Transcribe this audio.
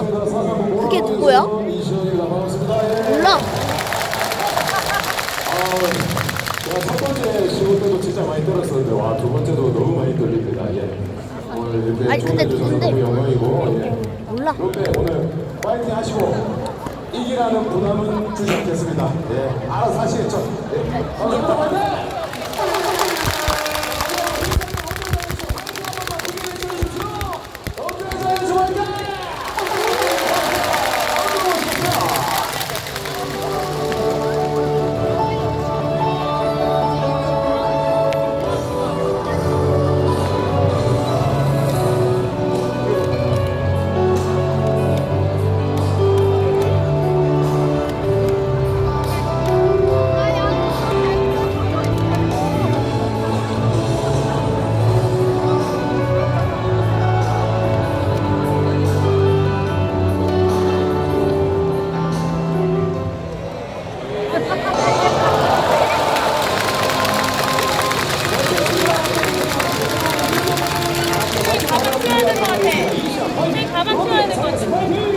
그게 누구야? 몰라. 아, 첫 번째 시골 때도 진짜 많이 떨었었는데 와 두 번째도 너무 많이 떨립니다. 예. 오늘 이렇게 아니, 근데 초대해 주셔서? 너무 영광이고 예. 몰라. 그런데 오늘 파이팅 하시고 이기라는 부담은 주지 않겠습니다. 예. 알아서 하시겠죠? 예. 파이팅! Давай, чого не бачимо.